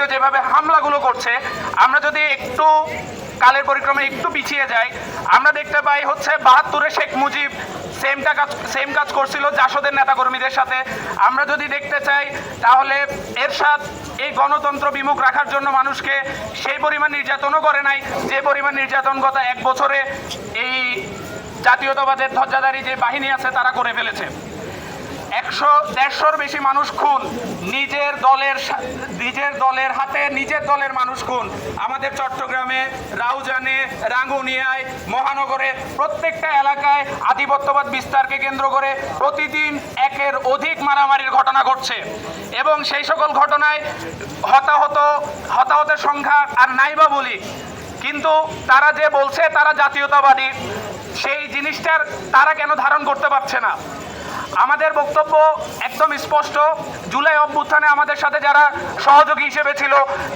বিতাড়িত যেভাবে হামলাগুলো করছে, আমরা যদি একটু কালের পরিক্রমে একটু পিছিয়ে যাই, আমরা দেখতে পাই হচ্ছে বাহাত্তরে শেখ মুজিব সেমটা কাজ সেম কাজ করছিল জাসদের নেতাকর্মীদের সাথে। আমরা যদি দেখতে চাই, তাহলে এরশাদ এই গণতন্ত্র বিমুখ রাখার জন্য মানুষকে সেই পরিমাণ নির্যাতনও করে নাই, যে পরিমাণ নির্যাতন গত এক বছরে এই জাতীয়তাবাদের ধ্বজাধারী যে বাহিনী আছে, তারা করে ফেলেছে। একশো দেড়শোর বেশি মানুষ খুন। নিজের দলের নিজের দলের হাতে নিজের দলের মানুষ খুন। আমাদের চট্টগ্রামে, রাউজানে, রাঙ্গুনিয়ায়, মহানগরে প্রত্যেকটা এলাকায় আধিপত্যবাদ বিস্তারকে কেন্দ্র করে প্রতিদিন একের অধিক মারামারির ঘটনা ঘটছে। এবং সেই সকল ঘটনায় হতাহত, হতাহতের সংখ্যা আর নাই বা বলি। কিন্তু তারা যে বলছে তারা জাতীয়তাবাদী। সেই জিনিসটার তারা কেন ধারণ করতে পারছে না? আমাদের বক্তব্য একদম স্পষ্ট। জুলাই অভ্যুত্থানে আমাদের সাথে যারা সহযোগী হিসেবে ছিল,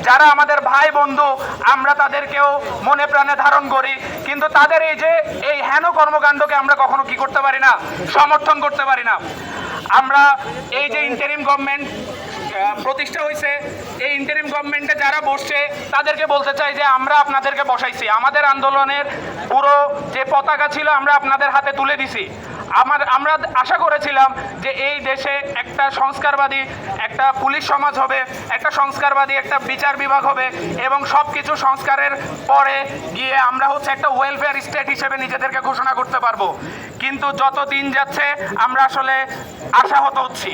যারা আমাদের ভাই বন্ধু, আমরা তাদেরকেও মনে প্রাণে ধারণ করি। কিন্তু তাদের এই যে, এই হেন কর্মকাণ্ডকে আমরা কখনো কি করতে পারি না, সমর্থন করতে পারি না। আমরা এই যে ইন্টারিম গভর্নমেন্ট প্রতিষ্ঠা হয়েছে এই ইন্টারিম গভর্নমেন্টে যারা বসছে, তাদেরকে বলতে চাই যে আমরা আপনাদেরকে বসাইছি। আমাদের আন্দোলনের পুরো যে পতাকা ছিল, আমরা আপনাদের হাতে তুলে দিছি। আমার, আমরা আশা করেছিলাম যে এই দেশে একটা সংস্কারবাদী, একটা পুলিশ সমাজ হবে, একটা সংস্কারবাদী, একটা বিচার বিভাগ হবে এবং সব কিছু সংস্কারের পরে গিয়ে আমরা হচ্ছে একটা ওয়েলফেয়ার স্টেট হিসেবে নিজেদেরকে ঘোষণা করতে পারব। কিন্তু যত দিন যাচ্ছে, আমরা আসলে আশাহত হচ্ছি।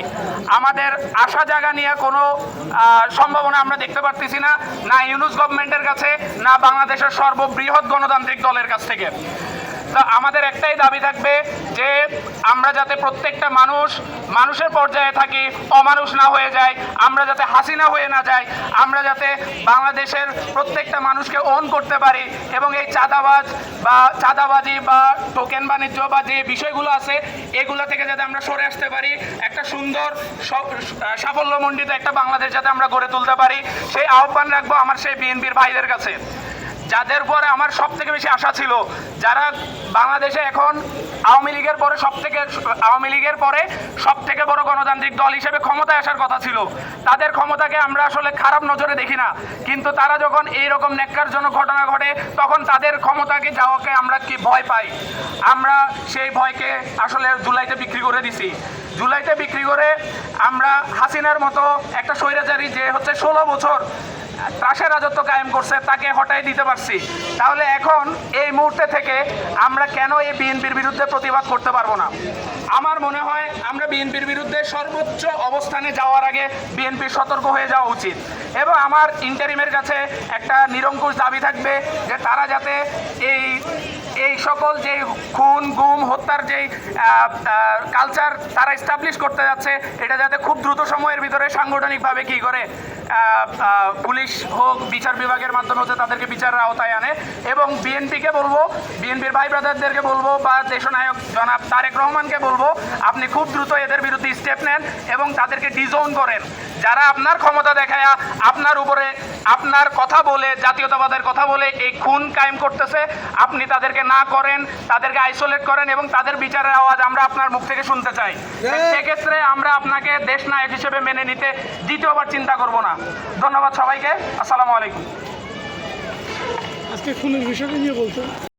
আমাদের আশা জায়গা নিয়ে কোনো সম্ভাবনা আমরা দেখতে পারতেছি না না ইউনুস গভর্নমেন্টের কাছে, না বাংলাদেশের সর্ববৃহৎ গণতান্ত্রিক দলের কাছ থেকে। আমাদের একটাই দাবি থাকবে যে আমরা যাতে প্রত্যেকটা মানুষ মানুষের পর্যায়ে থাকি, অমানুষ না হয়ে যায়, আমরা যাতে হাসিনা হয়ে না যাই, আমরা যাতে বাংলাদেশের প্রত্যেকটা মানুষকে অন করতে পারি এবং এই চাঁদাবাজ বা চাঁদাবাজি বা টোকেন বাণিজ্য বা যে বিষয়গুলো আছে, এগুলো থেকে যাতে আমরা সরে আসতে পারি, একটা সুন্দর সাফল্যমণ্ডিত একটা বাংলাদেশ যাতে আমরা গড়ে তুলতে পারি, সেই আহ্বান রাখব আমার সেই বিএনপির ভাইদের কাছে। যাদের পরে আমার সব থেকে বেশি আশা ছিল, যারা বাংলাদেশে এখন আওয়ামী লীগের পরে সব থেকে আওয়ামী লীগের পরে সব থেকে বড় গণতান্ত্রিক দল হিসেবে ক্ষমতায় আসার কথা ছিল। তাদের ক্ষমতাকে আমরা আসলে খারাপ নজরে দেখি না। কিন্তু তারা যখন এই রকম ন্যাক্কারজনক ঘটনা ঘটে, তখন তাদের ক্ষমতাকে যাওয়াকে আমরা কি ভয় পাই? আমরা সেই ভয়কে আসলে জুলাইতে বিক্রি করে দিছি। জুলাইতে বিক্রি করে আমরা হাসিনার মতো একটা স্বৈরাচারী যে হচ্ছে ষোলো বছর ত্রাসের রাজত্ব কায়েম করছে, তাকে হটাই দিতে পারছি। তাহলে এখন এই মুহূর্তে থেকে আমরা কেন এই বিএনপির বিরুদ্ধে প্রতিবাদ করতে পারব না? আমার মনে হয় আমরা বিএনপির বিরুদ্ধে সর্বোচ্চ অবস্থানে যাওয়ার আগে বিএনপি সতর্ক হয়ে যাওয়া উচিত। এবং আমার ইন্টারিমের কাছে একটা নিরঙ্কুশ দাবি থাকবে যে তারা যাতে এই এই সকল যে খুন, গুম, হত্যার যেই কালচার তারা এস্টাবলিশ করতে যাচ্ছে, এটা যাতে খুব দ্রুত সময়ের ভিতরে সাংগঠনিকভাবে কি করে পুলিশ হোক, বিচার বিভাগের মাধ্যমে হচ্ছে তাদেরকে বিচারের আওতায় আনে। এবং বিএনপিকে বলব বিএনপির ভাই ব্রাদারদেরকে বলব, বা দেশনায়ক জনাব তারেক রহমানকে বলব, আপনি খুব দ্রুত এদের বিরুদ্ধে স্টেপ নেন এবং তাদেরকে ডিজোন করেন। যারা আপনার ক্ষমতা দেখায় আপনার উপরে আপনার কথা বলে জাতীয়তাবাদের কথা বলে এই খুন কায়েম করতেছে। আপনি তাদেরকে না করেন তাদেরকে আইসোলেট করেন এবং তাদের বিচারের আওয়াজ আমরা আপনার মুখ থেকে শুনতে চাই। সেক্ষেত্রে আমরা আপনাকে দেশ নায়ক হিসেবে মেনে নিতে দ্বিতীয়বার চিন্তা করব না। ধন্যবাদ সবাইকে। আসসালামু আলাইকুম। আজকে খুনের বিষয়টা নিয়ে বলতো।